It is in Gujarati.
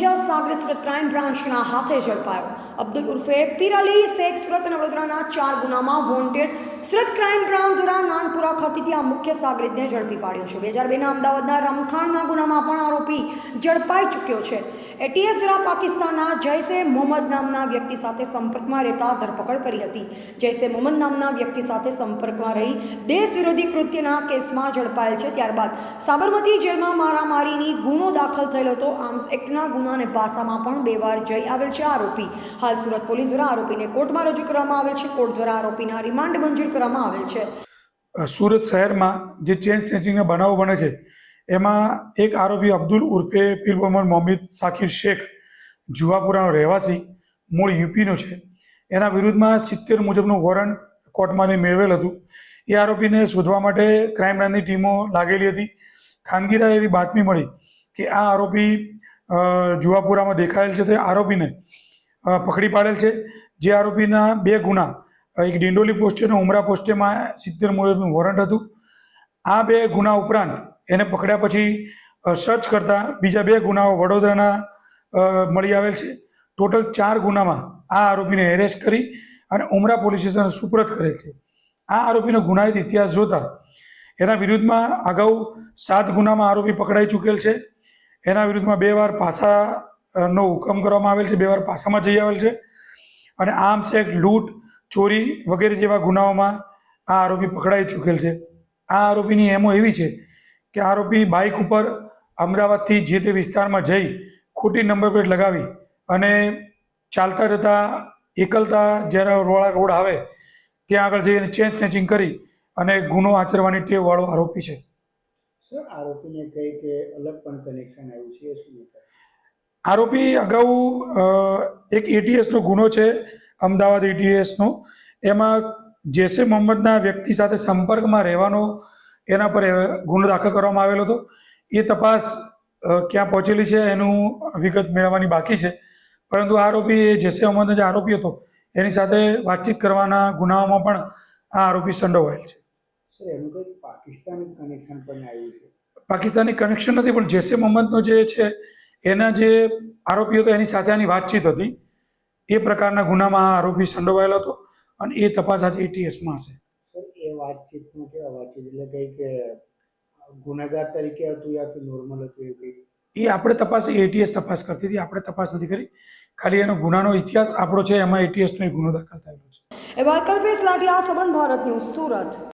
મુખ્ય સાગર સુરત ક્રાઇમ બ્રાન્ચના હાથે ઝડપાયો. અબ્દુલ ઉર્ફે પીરાલી શેખ સુરત અને વડોદરાના ચાર ગુનામાં વોન્ટેડ સુરત ક્રાઇમ બ્રાન્ચ દ્વારા નાન નાનપુરા ખાતેથી આ મુખ્ય સાગરીતને ઝડપી પાડ્યો છે. બે હજાર બેના અમદાવાદના રમખાણના ગુનામાં પણ આરોપી ઝડપાઈ ચૂક્યો છે. એટીએસ દ્વારા પાકિસ્તાનના જૈસે મોહમ્મદ નામના વ્યક્તિ સાથે સંપર્કમાં રહેતા ધરપકડ કરી હતી. જૈસે મોહમ્મદ નામના વ્યક્તિ સાથે સંપર્કમાં રહી દેશ વિરોધી કૃત્યના કેસમાં ઝડપાયેલ છે. ત્યારબાદ સાબરમતી જેલમાં મારામારીની ગુનો દાખલ થયેલો હતો. આર્મ્સ એક્ટના ગુનાને ભાષામાં પણ બે વાર જઈ આવેલ છે આરોપી. હાલ સુરત પોલીસ દ્વારા આરોપીને કોર્ટમાં રજૂ કરવામાં આવેલ છે. કોર્ટ દ્વારા આરોપીના રિમાન્ડ મંજૂર કરવામાં આવેલ છે. સુરત શહેરમાં જે ચેન સ્નેચિંગના બનાવો બને છે, એમાં એક આરોપી અબ્દુલ ઉર્ફે પીર મોહમ્મદ મોહમ્મદ સાકિર શેખ જુવાપુરાનો રહેવાસી, મૂળ યુપીનો છે. એના વિરુદ્ધમાં સિત્તેર મુજબનું વોરંટ કોર્ટમાંથી મેળવેલ હતું. એ આરોપીને શોધવા માટે ક્રાઇમ બ્રાન્ચની ટીમો લાગેલી હતી. ખાનગીરા એવી બાતમી મળી કે આ આરોપી જુવાપુરામાં દેખાયેલ છે તો આરોપીને પકડી પાડેલ છે. જે આરોપીના બે ગુના એક ડિંડોલી પોસ્ટે અને ઉમરા પોસ્ટેમાં સિત્તેર મુજબનું વોરંટ હતું. આ બે ગુના ઉપરાંત એને પકડ્યા પછી સર્ચ કરતાં બીજા બે ગુનાઓ વડોદરાના મળી આવેલ છે. ટોટલ ચાર ગુનામાં આ આરોપીને એરેસ્ટ કરી અને ઉમરા પોલીસ સ્ટેશન સુપ્રત કરેલ છે. આ આરોપીનો ગુનાહિત ઇતિહાસ જોતા એના વિરુદ્ધમાં અગાઉ સાત ગુનામાં આરોપી પકડાઈ ચૂકેલ છે. એના વિરુદ્ધમાં બે વાર પાસાનો હુકમ કરવામાં આવેલ છે, બે વાર પાસામાં જઈ આવેલ છે. અને આર્મ્સ એક્ટ, લૂંટ ચોરી વગેરે જેવા ગુનાઓમાં આ આરોપી પકડાઈ ચૂકેલ છે. આ આરોપીની એમો એવી છે કે આરોપી બાઇક ઉપર અમદાવાદથી જે તે વિસ્તારમાં જઈ ખોટી નંબર પ્લેટ લગાવી અને ચાલતા જતા એકલતા જ્યારે રોળા રોડ આવે ત્યાં આગળ જઈને ચેન સ્નેચિંગ કરી અને ગુનો આચરવાની ટેવવાળો આરોપી છે. આરોપીને કહી કે અલગ પણ કનેક્શન આવ્યું છે? આરોપી અગાઉ એક એટીએસનો ગુનો છે. અમદાવાદ એટીએસનો એમાં જૈશે મોહમ્મદના વ્યક્તિ સાથે સંપર્કમાં રહેવાનો એના પર ગુનો દાખલ કરવામાં આવેલો હતો. એ તપાસ ક્યાં પહોંચેલી છે એનું વિગત મેળવવાની બાકી છે. પરંતુ આરોપી એ જેસે મોહમ્મદનો જે આરોપી હતો એની સાથે વાતચીત કરવાના ગુનાઓમાં પણ આ આરોપી સંડોવાયેલ છે. પાકિસ્તાન કનેક્શન પણ આવ્યું છે? પાકિસ્તાની કનેક્શન નથી પણ જૈશે મોહમ્મદનો જે છે એના જે આરોપી હતો એની સાથે આની વાતચીત હતી. એ પ્રકારના ગુનામાં આ આરોપી સંડોવાયેલો હતો અને એ તપાસ આજે એટીએસમાં હશે. એ વાતચીતનું કેવા વાતચીત? એટલે કંઈક કે ગુનેગાર તરીકે હતું યા કે નોર્મલ હતું એ કંઈક એ આપણે તપાસ એટીએસ તપાસ કરતી હતી. આપણે તપાસ નથી કરી. ખાલી એનો ગુનાનો ઇતિહાસ આપણો છે એમાં એટીએસનો એક ગુનો દાખલ થયેલો છે. એ વાલકલ્પેશ લાઠી આ સંબંધ ભારત ન્યૂઝ સુરત.